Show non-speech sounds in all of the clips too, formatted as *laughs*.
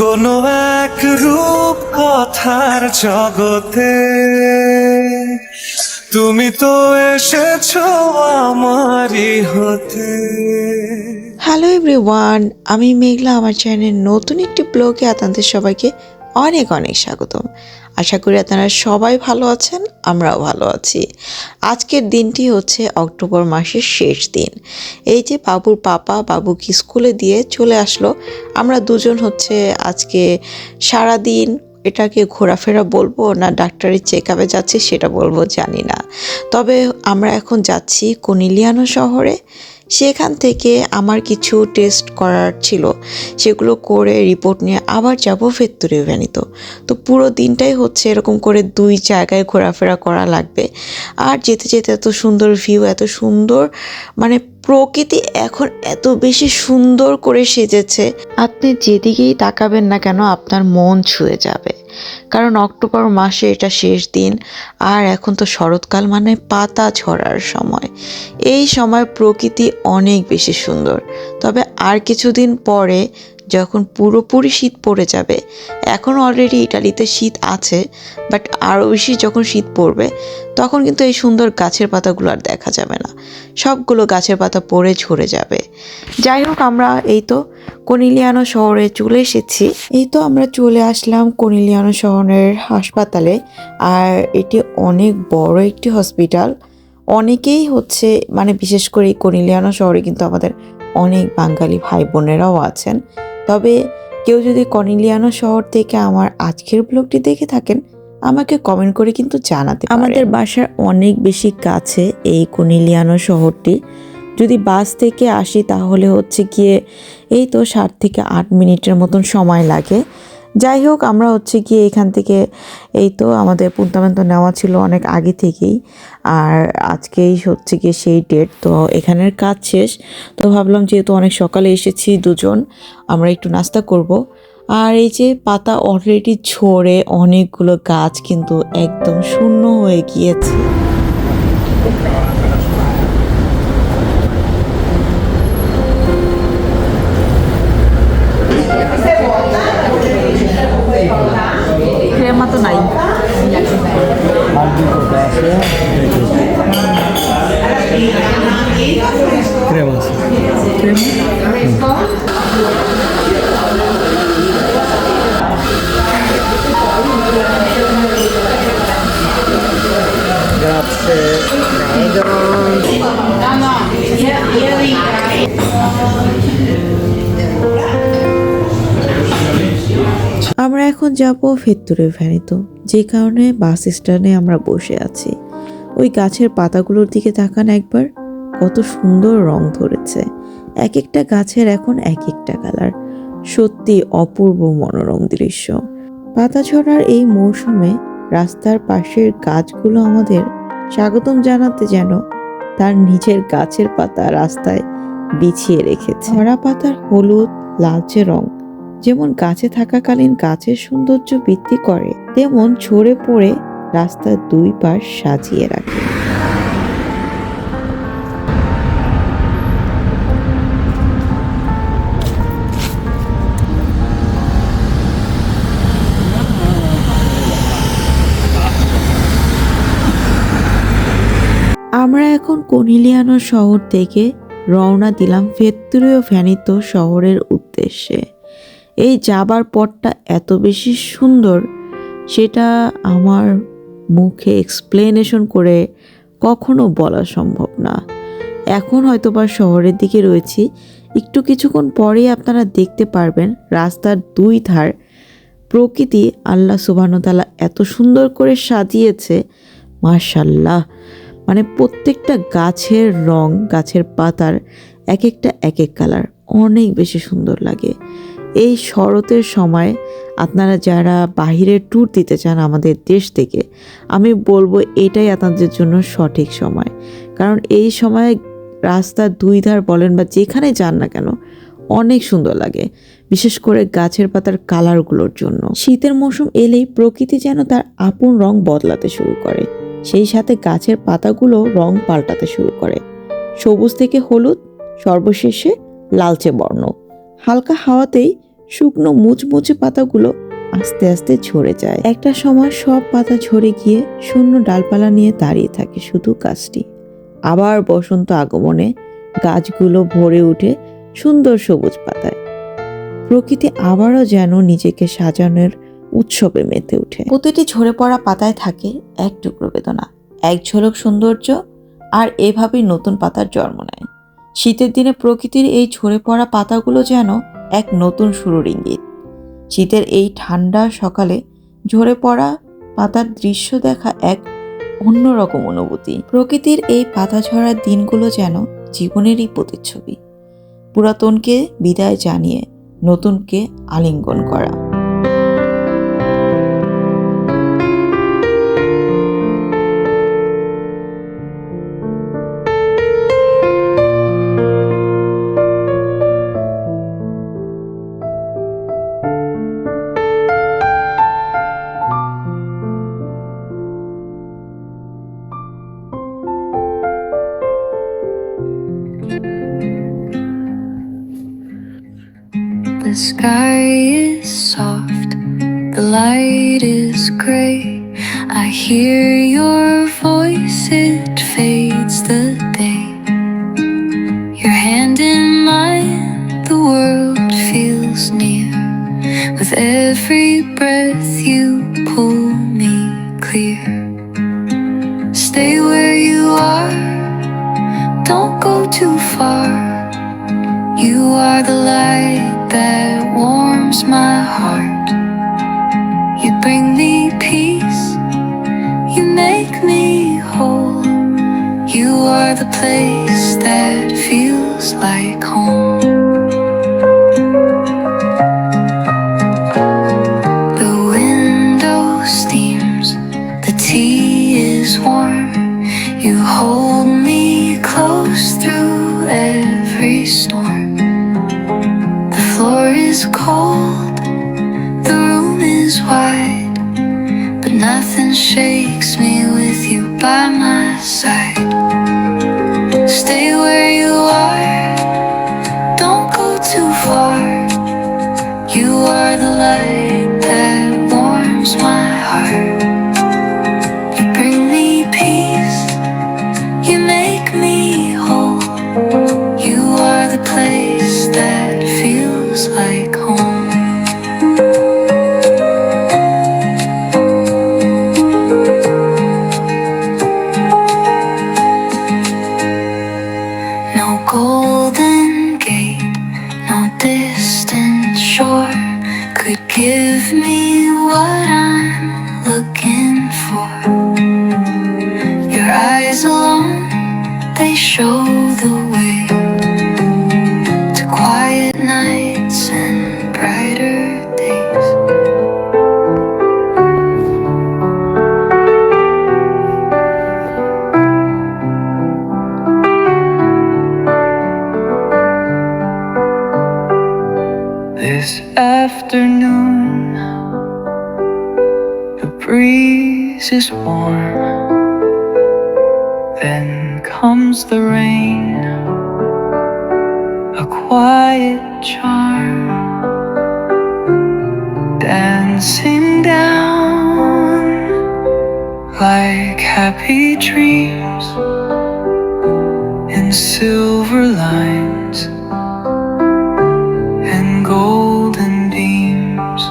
কোনো এক রূপ কথার জগতে। তুমি তো এসেছ আমারই হতে। হ্যালো এভরিওয়ান আমি মেঘলা, আমার চ্যানেলের নতুন একটি ব্লগে আপনাদের সবাইকে অনেক অনেক স্বাগতম। আশা করি আপনারা সবাই ভালো আছেন, আমরাও ভালো আছি। আজকের দিনটি হচ্ছে অক্টোবর মাসের শেষ দিন। এই যে বাবুর পাপা বাবুকে স্কুলে দিয়ে চলে আসলো, আমরা দুজন হচ্ছে আজকে সারা দিন এটাকে ঘোরাফেরা বলব না ডাক্তারের চেক আপে যাচ্ছি সেটা বলব জানি না। তবে আমরা এখন যাচ্ছি কনিলিয়ানো শহরে। সেখান থেকে আমার কিছু টেস্ট করার ছিল। সেগুলো করে রিপোর্ট নিয়ে আবার যাব ফেত্তুরে ভ্যানিত। তো পুরো দিনটাই হচ্ছে এরকম করে দুই জায়গায় ঘোরাফেরা করা লাগবে। আর যেতে যেতে এত সুন্দর ভিউ এত সুন্দর মানে প্রকৃতি এখন এত বেশি সুন্দর করে সেজেছে। আপনি যেদিকেই তাকাবেন না কেন, আপনার মন ছুঁয়ে যাবে। কারণ অক্টোবর মাসে এটা শেষ দিন, আর এখন তো শরৎকাল মানে পাতা ঝরার সময়। এই সময় প্রকৃতি অনেক বেশি সুন্দর। তবে আর কিছুদিন পরে যখন পুরোপুরি শীত পড়ে যাবে, এখন অলরেডি ইটালিতে শীত আছে বাট আরও বেশি যখন শীত পড়বে, তখন কিন্তু এই সুন্দর গাছের পাতাগুলো আর দেখা যাবে না। সবগুলো গাছের পাতা পড়ে ঝরে যাবে। যাই হোক, আমরা এই তো কনিলিয়ানো শহরে চলে এসেছি। এই তো আমরা চলে আসলাম কনিলিয়ানো শহরের হাসপাতালে, আর এটি অনেক বড় একটি হসপিটাল অনেকেই হচ্ছে মানে বিশেষ করে কনিলিয়ানো শহরে কিন্তু আমাদের অনেক বাঙালি ভাই বোনেরাও আছেন। তবে কেউ যদি কর্নিলিয়ানো শহর থেকে আমার আজকের ব্লগটি দেখে থাকেন, আমাকে কমেন্ট করে কিন্তু জানাতে আমাদের বাসার অনেক বেশি কাছে এই কর্নিলিয়ানো শহরটি। যদি বাস থেকে আসি তাহলে হচ্ছে গিয়ে এই তো সাত থেকে আট মিনিটের মতন সময় লাগে। যাই হোক আমরা হচ্ছে গিয়ে এখান থেকে এই তো আমাদের পুন্তামেন্ত নেওয়া ছিল অনেক আগে থেকেই। আর আজকেই হচ্ছে গিয়ে সেই ডেট তো এখানের কাজ শেষ। তো ভাবলাম যেহেতু অনেক সকালে এসেছি দুজন, আমরা একটু নাস্তা করব। আর এই যে পাতা অলরেডি ঝরে অনেকগুলো গাছ কিন্তু একদম শূন্য হয়ে গিয়েছে। ক্রেমা তো নাই ক্রেম আছে আমরা এখন যাব ভেতরে ভ্যানিত যে কারণে বাস স্ট্যান্ডে আমরা বসে আছি। ওই গাছের পাতাগুলোর দিকে তাকান একবার, কত সুন্দর রং ধরেছে। এক একটা গাছের এখন এক একটা কালার। সত্যি অপূর্ব মনোরম দৃশ্য। পাতা ঝরার এই মৌসুমে রাস্তার পাশের গাছগুলো আমাদের স্বাগতম জানাতে যেন তার নিজের গাছের পাতা রাস্তায় বিছিয়ে রেখেছে। ঝরা পাতার হলুদ, লালচে রং যেমন গাছে থাকাকালীন গাছের সৌন্দর্য বৃদ্ধি করে, তেমন ঝরে পড়ে রাস্তার দুই পাশ সাজিয়ে রাখে। আমরা এখন কনিলিয়ানো শহর থেকে রওনা দিলাম ভেত্তুরীয় ভ্যানিত শহরের উদ্দেশ্যে। এই যাবার পথটা এত বেশি সুন্দর সেটা আমার মুখে এক্সপ্লেনেশন করে কখনো বলা সম্ভব না। এখন হয়তো বা শহরের দিকে রয়েছি। একটু কিছুক্ষণ পরেই আপনারা দেখতে পারবেন রাস্তার দুই ধার। প্রকৃতি আল্লাহ সুবাহতালা এত সুন্দর করে সাজিয়েছে মার্শাল্লাহ মানে প্রত্যেকটা গাছের রং, গাছের পাতার এক একটা, এক এক কালার অনেক বেশি সুন্দর লাগে। এই শরতের সময় আপনারা যারা বাহিরের ট্যুর দিতে চান আমাদের দেশ থেকে, আমি বলব এটাই আপনাদের জন্য সঠিক সময়। কারণ এই সময় রাস্তার দুই ধার বলেন বা যেখানে যান না কেন, অনেক সুন্দর লাগে। বিশেষ করে গাছের পাতার কালারগুলোর জন্য। শীতের মৌসুম এলেই প্রকৃতি যেন তার আপন রং বদলাতে শুরু করে। সেই সাথে গাছের পাতাগুলো রং পাল্টাতে শুরু করে। সবুজ থেকে হলুদ, সর্বশেষে লালচে বর্ণ। হালকা হাওয়াতেই শুকনো মুচমুচে পাতাগুলো আস্তে আস্তে ঝরে যায়। একটা সময় সব পাতা ঝরে গিয়ে শূন্য ডালপালা নিয়ে দাঁড়িয়ে থাকে শুধু গাছটি। আবার বসন্ত আগমনে গাছগুলো ভরে উঠে সুন্দর সবুজ পাতায়। প্রকৃতি আবারও যেন নিজেকে সাজানোর উৎসবে মেতে ওঠে। প্রতিটি ঝরে পড়া পাতায় থাকে এক টুকরো বেদনা, এক ঝলক সৌন্দর্য আর এভাবেই নতুন পাতার জন্ম নেয়। শীতের দিনে প্রকৃতির এই ঝরে পড়া পাতাগুলো যেন এক নতুন শুরুর ইঙ্গিত। শীতের এই ঠান্ডা সকালে ঝরে পড়া পাতার দৃশ্য দেখা এক অন্যরকম অনুভূতি। প্রকৃতির এই পাতা ঝরার দিনগুলো যেন জীবনেরই প্রতিচ্ছবি। পুরাতনকে বিদায় জানিয়ে নতুনকে আলিঙ্গন করা। I hear your voice, warm. Then comes the rain, a quiet charm, dancing down like happy dreams in silver lines and golden beams.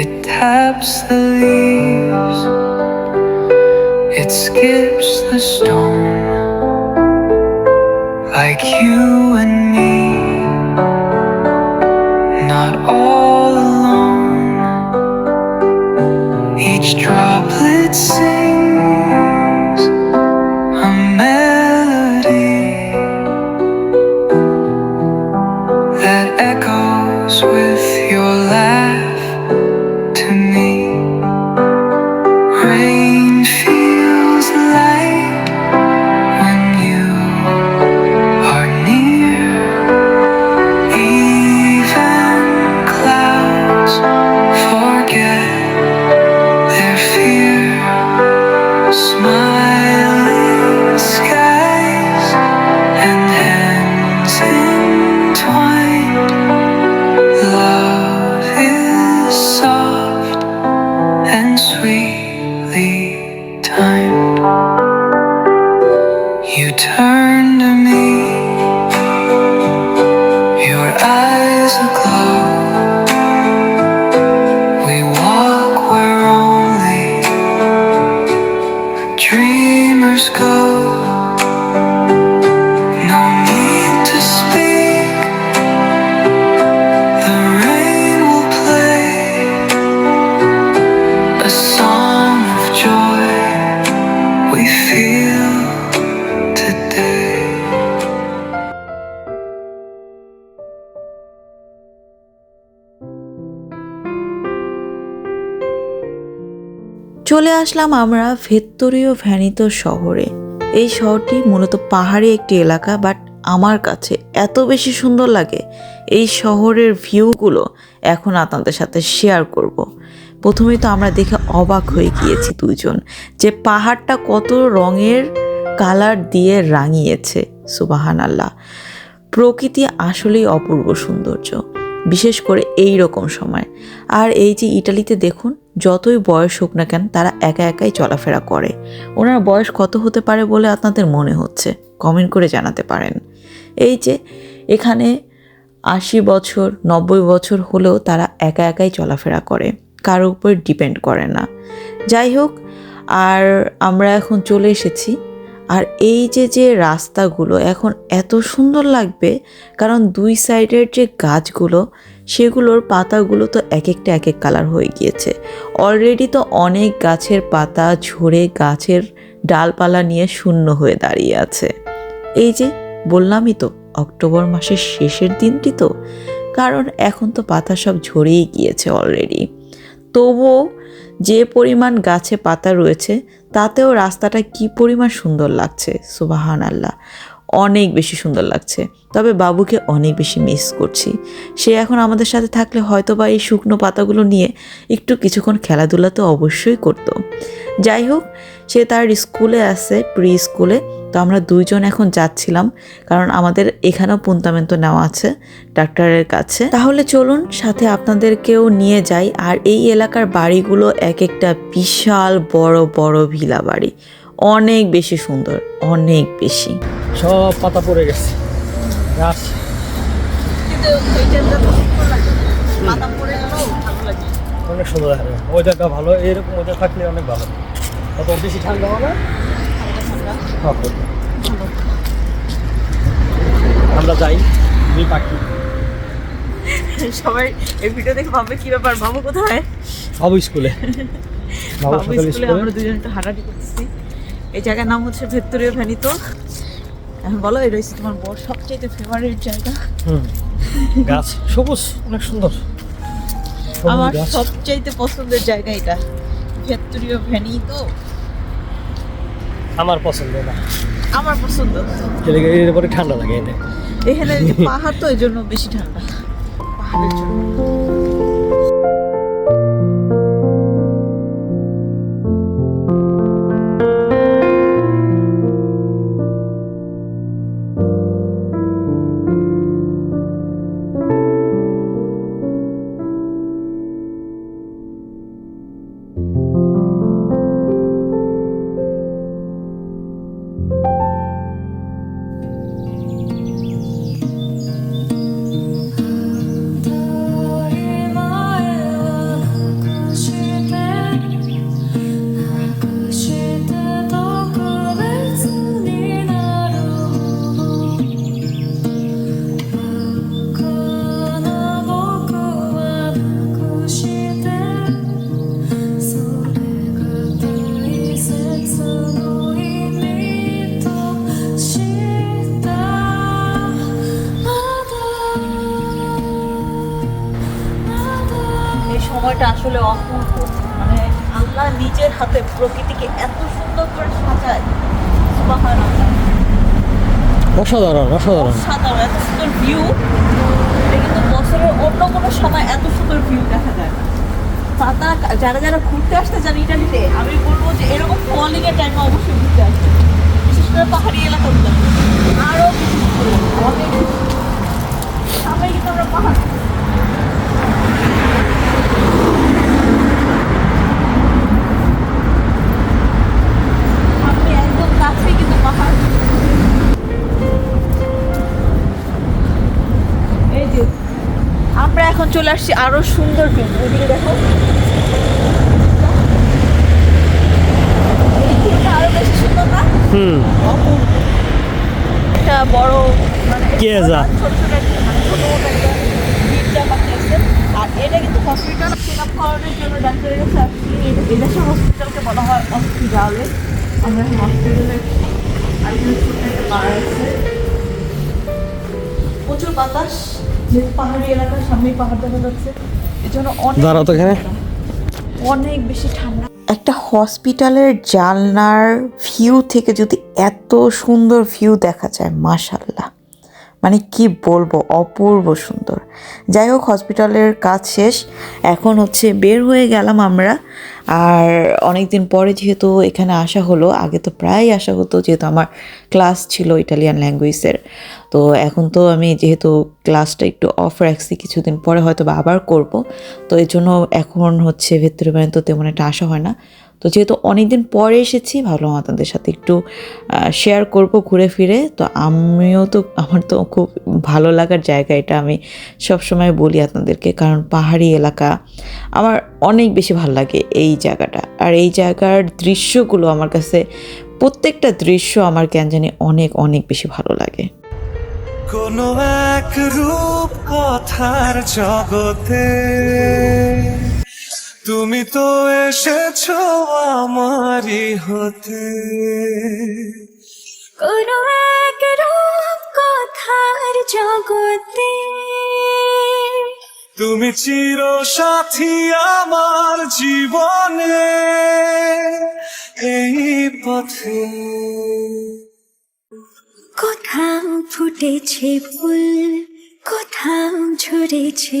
It taps the leaves, skips the stone, like you and me, not all alone. Each droplet sings a melody that echoes with You turn. চলে আসলাম আমরা ভেত্তরীয় ভ্যানিত শহরে। এই শহরটি মূলত পাহাড়ি একটি এলাকা, but আমার কাছে এত বেশি সুন্দর লাগে এই শহরের ভিউগুলো এখন আপনাদের সাথে শেয়ার করব। প্রথমেই তো আমরা দেখে অবাক হয়ে গিয়েছি দুজন যে পাহাড়টা কত রঙের কালার দিয়ে রাঙিয়েছে সুবাহান আল্লাহ প্রকৃতি আসলেই অপূর্ব সৌন্দর্য। বিশেষ করে এই রকম সময়। আর এই যে ইটালিতে দেখুন, যতই বয়স হোক না কেন তারা একা একাই চলাফেরা করে। ওনার বয়স কত হতে পারে বলে আপনাদের মনে হচ্ছে? কমেন্ট করে জানাতে পারেন। এই যে এখানে আশি বছর, নব্বই বছর হলেও তারা একা একাই চলাফেরা করে। কারোর উপর ডিপেন্ড করে না। যাই হোক, আর আমরা এখন চলে এসেছি আর এই যে যে রাস্তাগুলো এখন এত সুন্দর লাগবে, কারণ দুই সাইডের যে গাছগুলো, সেগুলোর পাতাগুলো তো এক একটা এক এক কালার হয়ে গিয়েছে। অলরেডি তো অনেক গাছের পাতা ঝরে গাছের ডালপালা নিয়ে শূন্য হয়ে দাঁড়িয়ে আছে। এই যে, বললামই তো, অক্টোবর মাসের শেষের দিনটি তো, কারণ এখন তো পাতা সব ঝরেই গিয়েছে অলরেডি তবুও যে পরিমাণ গাছে পাতা রয়েছে, তাতেও রাস্তাটা কি পরিমাণ সুন্দর লাগছে সুবাহান আল্লাহ অনেক বেশি সুন্দর লাগছে। তবে বাবুকে অনেক বেশি মিস করছি। সে এখন আমাদের সাথে থাকলে হয়তো বা এই শুকনো পাতাগুলো নিয়ে একটু কিছুক্ষণ খেলাধুলা তো অবশ্যই করতো। যাই হোক, সে তার স্কুলে আছে প্রি স্কুলে আমরা দুইজন এখন যাচ্ছিলাম, কারণ আমাদের এখানেও পুন্তামেন্ট নেওয়া আছে ডাক্তারের কাছে। তাহলে চলুন, সাথে আপনাদেরকেও নিয়ে যাই, আর এই এলাকার বাড়িগুলো এক একটা বিশাল বড় বড় ভিলা বাড়ি। অনেক বেশি সুন্দর, অনেক বেশি। সব পাতা পড়ে গেছে। অনেক সুন্দর ওয়েদারটা ভালো এরকম ওয়েদার থাকলে অনেক ভালো। অত বেশি ঠান্ডা হবে। আমরা যাই দুই পাখি। সবাই এই ভিডিও দেখে ভাববে কি ব্যাপার বাবু কোথায়? বাবু স্কুলে। *laughs* বাবু স্কুলে আমরা দুজন একটু হাঁটাহাঁটি করতেছি। এই জায়গার নাম হচ্ছে ভেত্তরীয় ভ্যানিত। বলো এই রয়েছে তোমার বড় সবচেয়ে ফেভারিট জায়গা। হুম গাছ সবুজ অনেক সুন্দর। আমার। সবচাইতে পছন্দের জায়গা এটা ভেত্তরীয় ভ্যানি তো আমার পছন্দ না। আমার পছন্দ। এর পরে ঠান্ডা লাগে এনে। এখানে পাহাড় তো এই জন্য বেশি ঠান্ডা। পাহাড়ের জন্য। সময়টা আসলে অপূর্ব। মানে আল্লাহ নিজের হাতে প্রকৃতিকে এত সুন্দর করে সাজায়। অসাধারণ অসাধারণ। সাধারণ এত সুন্দর ভিউ এটা কিন্তু বছরের অন্য কোনো সময় এত সুন্দর ভিউ দেখা যায় না। পাতা যারা যারা ঘুরতে আসতে চান ইটালিতে আমি বলব যে এরকম ফলিং এর টাইমে অবশ্যই ঘুরতে আসবে বিশেষ করে পাহাড়ি এলাকাগুলো আরও অনেক। সামনে কিন্তু আমরা পাহাড় চলে আসছি আরও সুন্দর ভিউ দেখো। হুম। একটা বড় মানে কেজা। ছোট মানে ছোট আর এটা কিন্তু হসপিটাল চেক আপ করানোর জন্য ডাক্তারের কাছে আসছি এটা এদেশে হসপিটালকে বলা হয় হসপিটালে আমরা হসপিটালে আর ছোট একটা বার আছে। প্রচুর বাতাস। যেহেতু পাহাড়ি এলাকার সামনেই পাহাড় দেখা যাচ্ছে। এর অনেক দাঁড়াও তো এখানে। অনেক বেশি ঠান্ডা। একটা হসপিটালের জানলার ভিউ থেকে যদি এত সুন্দর ভিউ দেখা যায় মাশাল্লাহ মানে কি বলব অপূর্ব সুন্দর। যাই হোক হসপিটালের কাজ শেষ। এখন হচ্ছে বের হয়ে গেলাম আমরা আর অনেক দিন পরে যেহেতু এখানে আসা হলো, আগে তো প্রায় আসা হতো যেহেতু আমার ক্লাস ছিল ইটালিয়ান ল্যাঙ্গুয়েজের। তো এখন তো আমি যেহেতু ক্লাসটা একটু অফ রাখছি, কিছুদিন পরে হয়তো বা আবার করব। তো এই জন্য এখন হচ্ছে ভেতরে তো তেমন একটা আসা হয় না। তো যেহেতু অনেকদিন পরে এসেছি, ভাবলাম আপনাদের সাথে একটু শেয়ার করব ঘুরে ফিরে। তো আমিও তো, আমার তো খুব ভালো লাগার জায়গা এটা আমি সব সময় বলি আপনাদেরকে, কারণ পাহাড়ি এলাকা আমার অনেক বেশি ভালো লাগে এই জায়গাটা। আর এই জায়গার দৃশ্যগুলো আমার কাছে, প্রত্যেকটা দৃশ্য আমার কেন জানি অনেক অনেক বেশি ভালো লাগে। কোনো এক রূপ কথার জগতে তুমি তো এসেছ আমারই হতে। কোনো এক রূপ কথার জগতে তুমি চির সাথী আমার জীবনে এই পথে। কোথাও ফুটেছে ফুল কোথাও ঝরেছে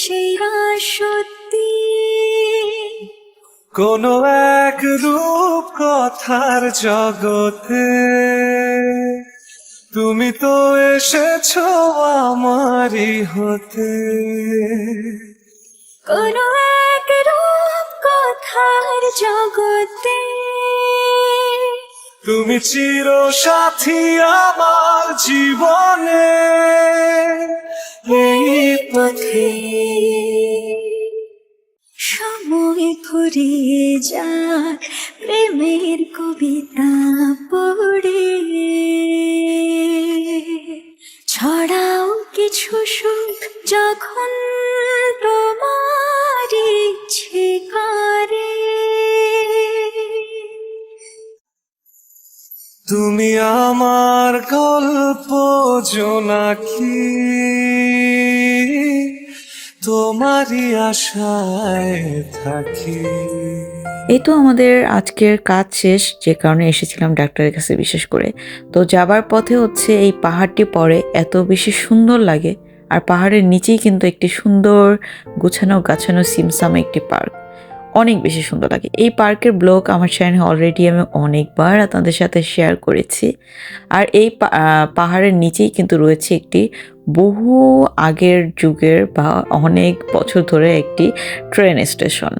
সেই সত্যি। কোনো এক রূপ কথার জগতে তুমি তো এসেছ আমারই হতে। কোনো এক রূপ কথার জগতে তুমি চির সাথী আমার জীবনে। এই পথে সময় ফুরিয়ে যাক প্রেমের কবিতা পড়ে। ছড়াও কিছু সুখ যখন তোমার ইচ্ছে করে। তুমি আমার গল্প জোনাকি তোমারই আশায় থাকি। এই তো আমাদের আজকের কাজ শেষ, যে কারণে এসেছিলাম ডাক্তারের কাছে বিশেষ করে। তো যাবার পথে হচ্ছে এই পাহাড়টি পরে এত বেশি সুন্দর লাগে। আর পাহাড়ের নিচেই কিন্তু একটি সুন্দর গুছানো গাছানো সিমসাম একটি পার্ক। অনেক বেশি সুন্দর লাগে। এই পার্কের ব্লগ আমার চ্যানেলে অলরেডি আমি অনেকবার আপনাদের সাথে শেয়ার করেছি। আর এই পাহাড়ের নিচেই কিন্তু রয়েছে একটি বহু আগের যুগের বা অনেক বছর ধরে একটি ট্রেন স্টেশন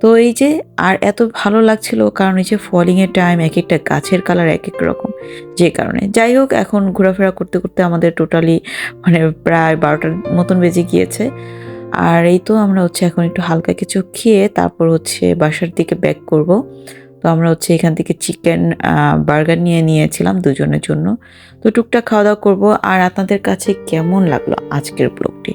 তো এই যে, আর এত ভালো লাগছিল কারণ এই যে ফলিংয়ের টাইম এক একটা গাছের কালার এক এক রকম যে কারণে। যাই হোক, এখন ঘোরাফেরা করতে করতে আমাদের টোটালি মানে প্রায় বারোটার মতন বেজে গিয়েছে। আর এই তো আমরা হচ্ছে এখন একটু হালকা কিছু খেয়ে তারপর হচ্ছে বাসার দিকে ব্যাক করব। তো আমরা হচ্ছে এখান থেকে চিকেন বার্গার নিয়ে নিয়েছিলাম দুজনের জন্য। তো টুকটাক খাওয়া দাওয়া করব। আর আপনাদের কাছে কেমন লাগল আজকের ব্লগটি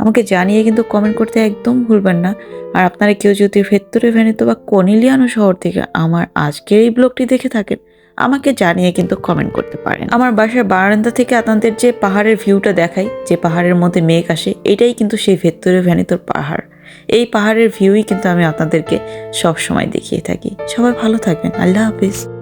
আমাকে জানিয়ে কিন্তু কমেন্ট করতে একদম ভুলবেন না। আর আপনারা কেউ যদি ভেতরে ভ্যানিত বা কনিলিয়ানো শহর থেকে আমার আজকের এই ব্লগটি দেখে থাকেন আমাকে জানিয়ে কিন্তু কমেন্ট করতে পারেন। আমার বাসার বারান্দা থেকে আপনাদের যে পাহাড়ের ভিউটা দেখাই, যে পাহাড়ের মধ্যে মেঘ আসে, এটাই কিন্তু সেই ভেতরে ভ্যানিতর পাহাড়। এই পাহাড়ের ভিউই কিন্তু আমি আপনাদেরকে সব সময় দেখিয়ে থাকি। সবাই ভালো থাকবেন। আল্লাহ হাফিজ।